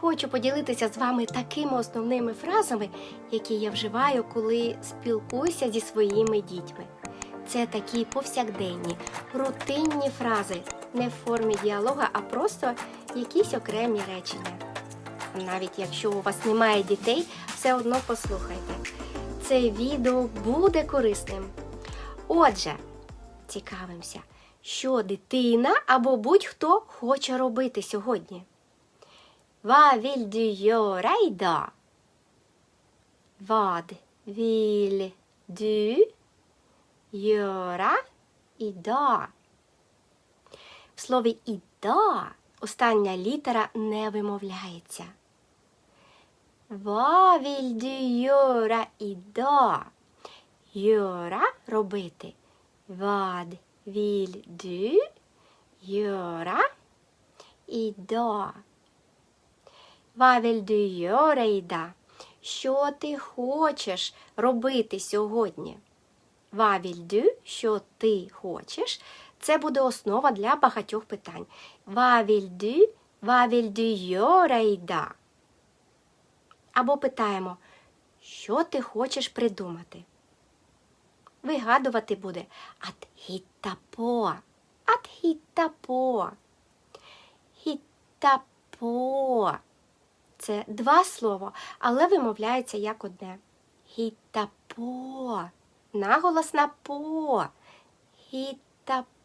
Хочу поділитися з вами такими основними фразами, які я вживаю, коли спілкуюся зі своїми дітьми. Це такі повсякденні, рутинні фрази, не в формі діалога, а просто якісь окремі речення. Навіть якщо у вас немає дітей, все одно послухайте. Це відео буде корисним. Отже, цікавимося, що дитина або будь-хто хоче робити сьогодні. I dag? Vad vill du gjøre i dag? В слові «іда» остання літера не вимовляється. Gjøre i dag? Gjøre – робити. Vill du gjøre i dag? Що ти хочеш робити сьогодні? Vill? Що ти хочеш? Це буде основа для багатьох питань. I dag? Або питаємо, що ти хочеш придумати? Вигадувати буде at hitta på. Це два слова, але вимовляється як одне. På. Наголос на по.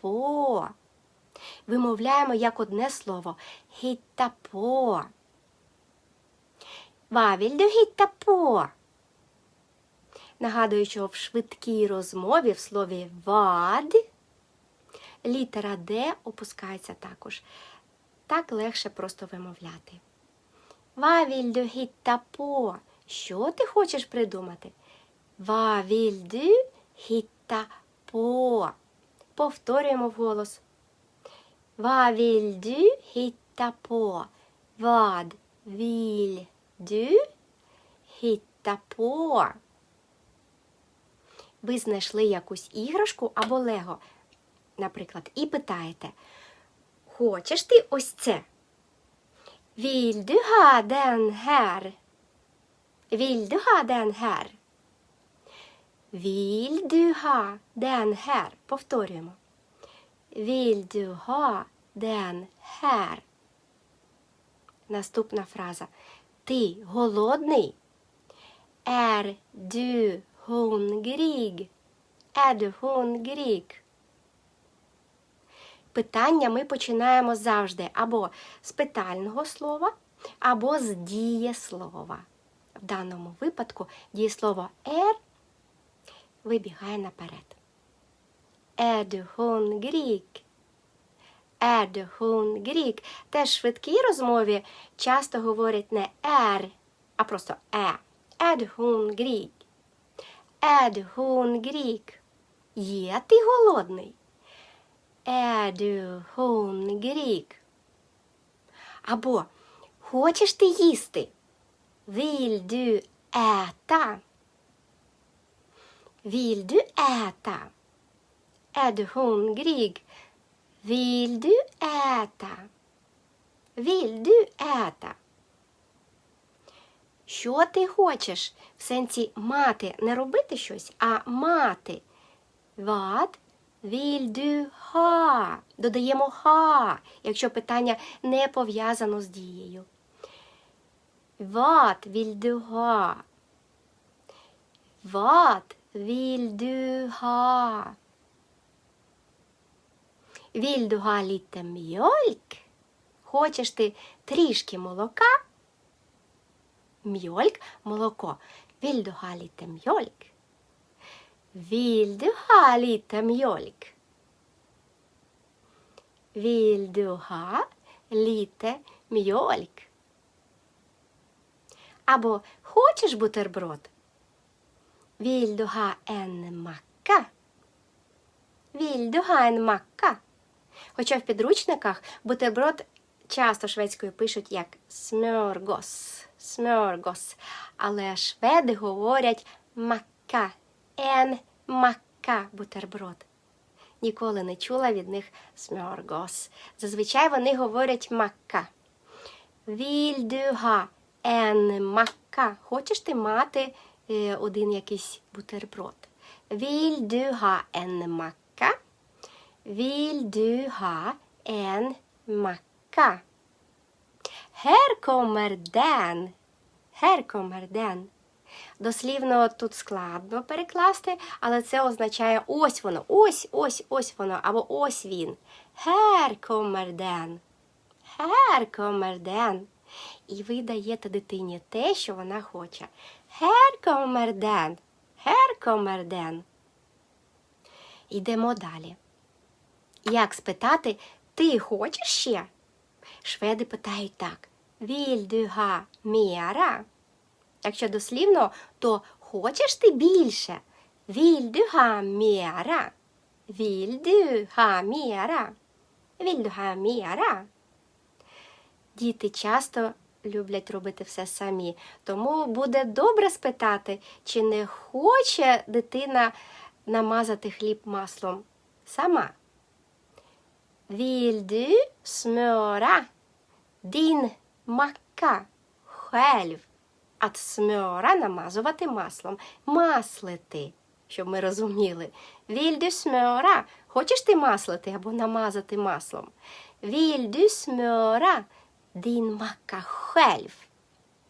På. Вимовляємо як одне слово. Du hitta på? Нагадую, що в швидкій розмові в слові vad літера Д опускається також. Так легше просто вимовляти. Du hitta på? Що ти хочеш придумати? Vill du hitta på? Повторюємо вголос. Hva vill du hitta på? Vad vill du hitta på? Ви знайшли якусь іграшку або лего, наприклад, і питаєте: Хочеш ти ось це? Vill du ha den här? Vill du ha den här? Vill du ha den här? Повторюємо. Vill du ha den här? Наступна фраза. Ти голодний? Är du hungrig? Är du hungrig? Питання ми починаємо завжди або з питального слова, або з дієслова. В даному випадку дієслово er вибігає наперед. Du hungrig? Du hungrig? Теж в швидкій розмові часто говорять не er, а просто е. Du hungrig? Du hungrig? Є ти голодний? Är du hungrig? Або хочеш ти їсти? Vill du äta? Vill du äta? Är du hungrig? Vill du äta? Vill du äta? Що ти хочеш? В сенсі мати не робити щось, а мати. Vad vill du ha? Додаємо ха, якщо питання не пов'язано з дією. Vad vill du ha? Vad vill du ha? Vill du ha lite mjölk? Хочеш ти трішки молока? Mjölk – молоко. Vill du ha lite mjölk? Vill du ha lite mjölk? Vill du ha lite mjölk? Або хочеш бутерброд? Vill du ha en macka? Vill du ha en macka? Хоча в підручниках бутерброд часто шведською пишуть як смörgås, смörgås, але шведи говорять макка, en макка бутерброд. Ніколи не чула від них смörgås. Зазвичай вони говорять макка. Ha en macka? Хочеш ти мати е, один якийсь бутерброд? Ha en macka? Här kommer den. Här kommer den. Дослівно тут складно перекласти, але це означає ось воно, ось, ось, ось воно, або ось він. Här kommer. І ви даєте дитині те, що вона хоче. Här kommer den. Йдемо далі. Як спитати, ти хочеш ще? Шведи питають так: Vill mera? Якщо дослівно, то хочеш ти більше? Vill du ha mera? Vill du ha mera? Vill du ha mera? Діти часто люблять робити все самі, тому буде добре спитати, чи не хоче дитина намазати хліб маслом сама. Vill du smöra din macka själv? Att smöra – намазувати маслом. Маслити, щоб ми розуміли. Du smöra? Хочеш ти маслити або намазати маслом? Du smöra din macka själv?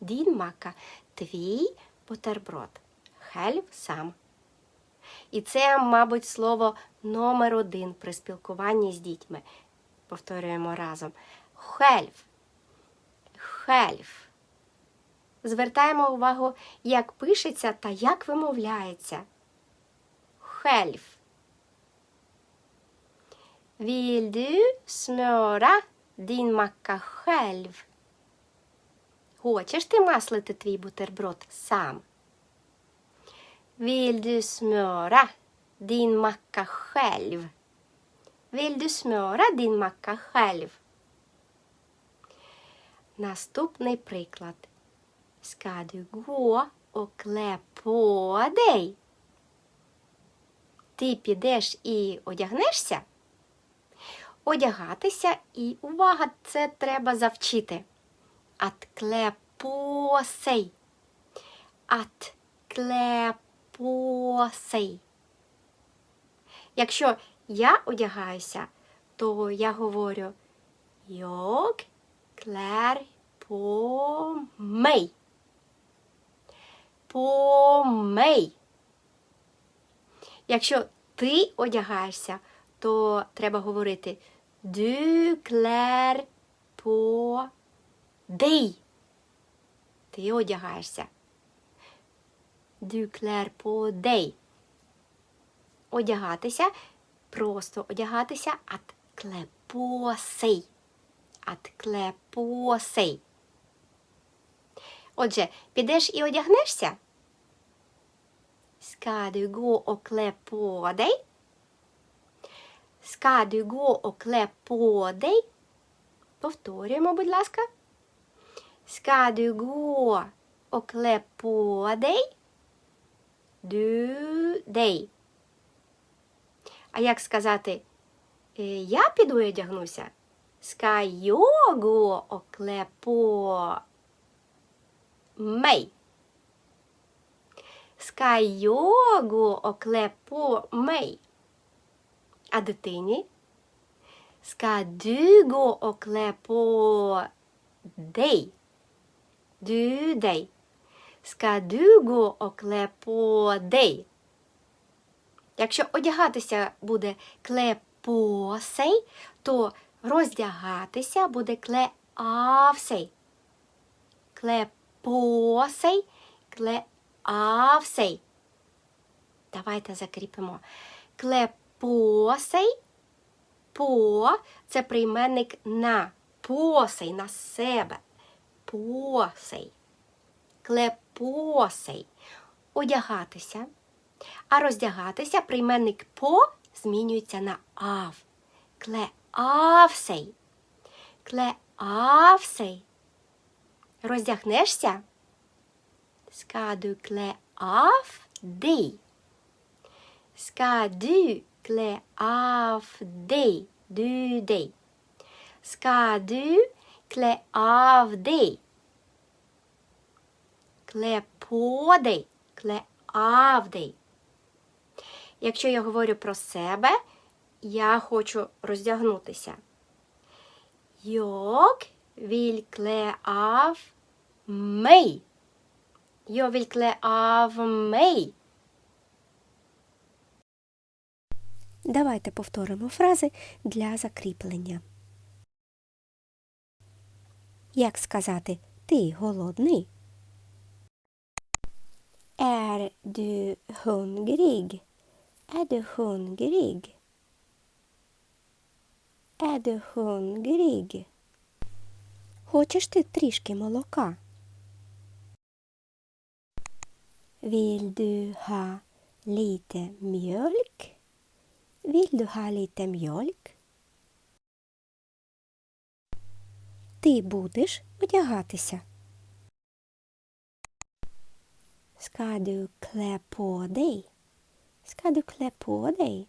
Din macka – твій бутерброд. Själv – сам. І це, мабуть, слово номер один при спілкуванні з дітьми. Повторюємо разом. Själv. Själv. Звертаємо увагу, як пишеться та як вимовляється. Själv. Vill du smöra din macka? Хочеш ти маслити твій бутерброд сам? Vill du smöra din macka själv? Vill du smöra din? Наступний приклад. Ska du gå och klä på dig? Ти підеш і одягнешся? Одягатися і увага, це треба завчити. På sig. Якщо я одягаюся, то я говорю på mig. På. Якщо ти одягаєшся, то треба говорити Du klär på dig. Ти одягаєшся. Du klär på dig. Одягатися. Просто одягатися. Att klä på sig. Отже, підеш і одягнешся? Och klä på dig? Повторюємо, будь ласка. Dig? Du dig. А як сказати, «Е, я піду і одягнуся? Och klä på och klä på mig? А дитині? Ska du gå och klä på dig? Якщо одягатися буде кле по сей, то роздягатися буде кле авсей. Кле по сей, кле авсей. Давайте закріпимо. Кле посей. По це прийменник на. Посей на себе. Посей. Клепосей. Одягатися. А роздягатися прийменник по змінюється на ав. Клеавсей. Клеавсей. Роздягнешся? Ska du klä av dig? Ska du klä av dig? Du dig. Ska du klä av dig. Klä av dig. Якщо я говорю про себе, я хочу роздягнутися. Jag vill klä av mig. Jag vill klä av mig. Давайте повторимо фрази для закріплення. Як сказати ти голодний? Är du hungrig? Är du hungrig? Är du hungrig? Хочеш ти трішки молока? Vill du ha lite mjölk? Vill du ha lite mjölk? Ти будеш одягатися? Ska du klä på dig? Ska du klä på dig?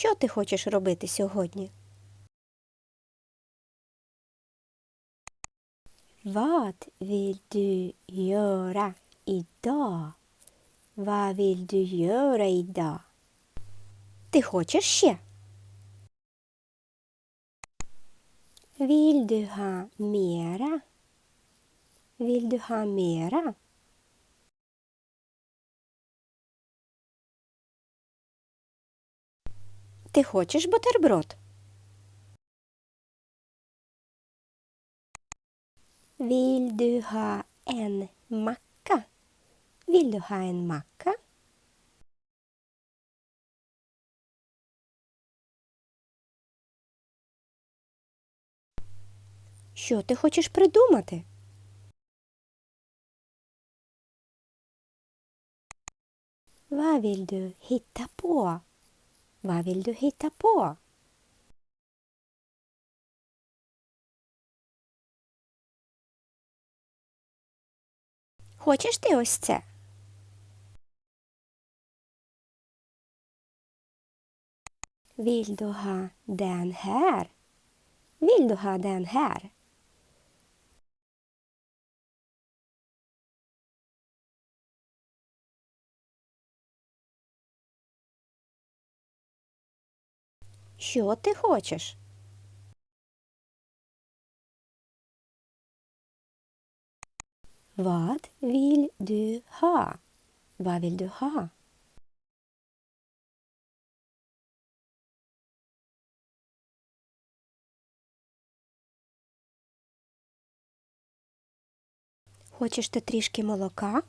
Що ти хочеш робити сьогодні? Vad vill du göra idag? Vad vill du göra idag? Ти хочеш ще? Vill du ha mera? Vill du ha mera? Ти хочеш бутерброд? Du ha en macka? Що ти хочеш придумати? Hitta på? Vad vill du hitta på? Хочеш ти ось це? Vill du ha den här? Vill du ha den här? Що ти хочеш? Vad vill du ha? Vad vill du? Хочеш ти трішки молока?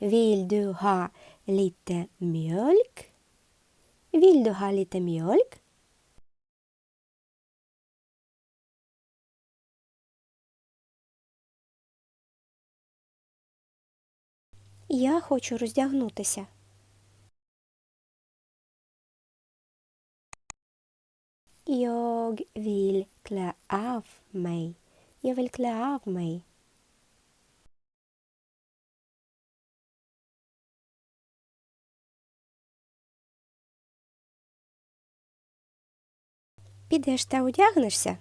Vill du ha lite mjölk? Vill du ha lite mjölk? Я хочу роздягнутися. Jag vill klä av mig. Jag vill klä av mig. Підеш та одягнешся?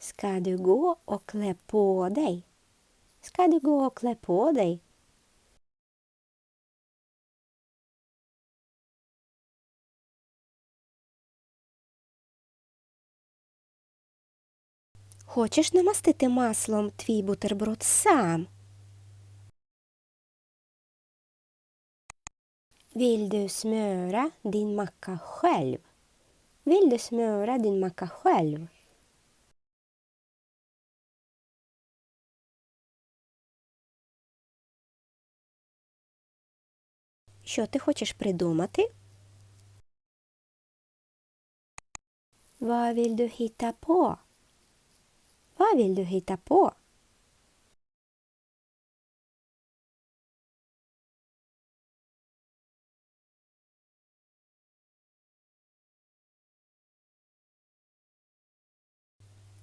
Ska du gå dig? Хочеш намастити маслом твій бутерброд сам? Vill du smöra din macka själv? Vill du smöra din macka själv? Що ти хочеш придумати? Vad vill du hitta på? Vad vill du hitta på?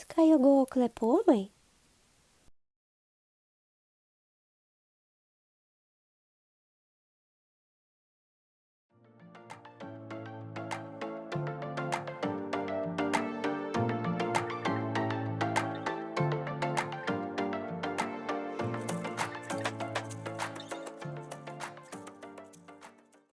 Ska jag gå